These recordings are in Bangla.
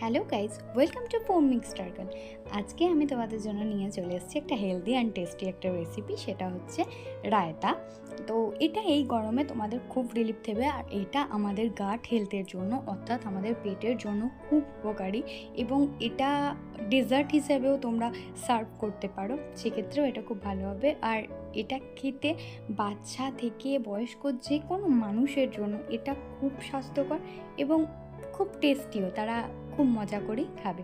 Hello guys welcome to foam মিক্স টার্গল আজকে আমি তোমাদের জন্য নিয়ে চলে এসেছি একটা হেলদি অ্যান্ড টেস্টি একটা রেসিপি সেটা হচ্ছে রায়তা। তো এটা এই গরমে তোমাদের খুব রিলিফ দেবে আর এটা আমাদের গাট হেলথের জন্য, অর্থাৎ আমাদের পেটের জন্য খুব উপকারী এবং এটা ডেজার্ট হিসেবেও তোমরা সার্ভ করতে পারো, সেক্ষেত্রেও এটা খুব ভালো হবে। আর এটা খেতে বাচ্চা থেকে বয়স্ক যে কোনো মানুষের জন্য এটা খুব স্বাস্থ্যকর এবং খুব টেস্টিও তারা খুব মজা করেই খাবে।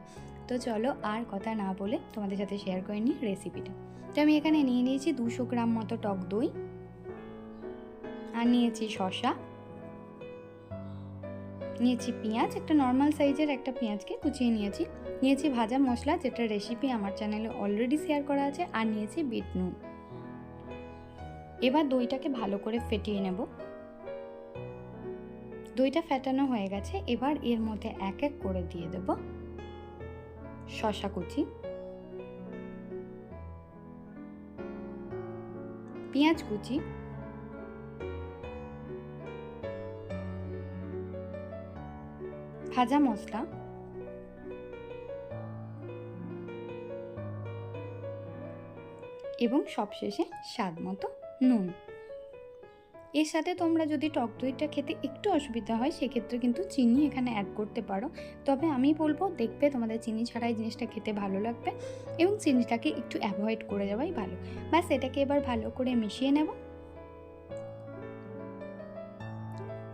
তো চলো আর কথা না বলে তোমাদের সাথে শেয়ার করে নিই রেসিপিটা তো আমি এখানে নিয়ে নিয়েছি দুশো গ্রাম মতো টক দই আর নিয়েছি শশা নিয়েছি পেঁয়াজ, একটা নর্মাল সাইজের একটা পেঁয়াজকে কুচিয়ে নিয়েছি। নিয়েছি ভাজা মশলা, যেটা রেসিপি আমার চ্যানেলে অলরেডি শেয়ার করা আছে, আর নিয়েছি বিট নুন। এবার দইটাকে ভালো করে ফেটিয়ে নেব। দইটা ফেটানো হয়ে গেছে, এবার এর মধ্যে এক এক করে দিয়ে দেব। শশা কুচি। পেঁয়াজ কুচি। ভাজা মশলা এবং সবশেষে স্বাদ মতো নুন। এর সাথে তোমরা যদি টক দইটা খেতে একটু অসুবিধা হয়, সেক্ষেত্রে কিন্তু চিনি এখানে অ্যাড করতে পারো। তবে আমি বলব, দেখবে তোমাদের চিনি ছাড়াই জিনিসটা খেতে ভালো লাগবে এবং চিনিটাকে একটু অ্যাভয়েড করে যাওয়াই ভালো। ব্যাস, এটাকে এবার ভালো করে মিশিয়ে নেব।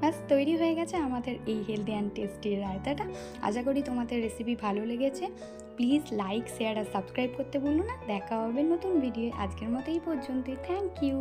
ব্যাস, তৈরি হয়ে গেছে আমাদের এই হেলদি অ্যান্ড টেস্টি রায়তাটা। আশা করি তোমাদের রেসিপি ভালো লেগেছে। প্লিজ লাইক শেয়ার আর সাবস্ক্রাইব করতে ভুলো না। দেখা হবে নতুন ভিডিও আজকের মতো এই পর্যন্তই। Thank you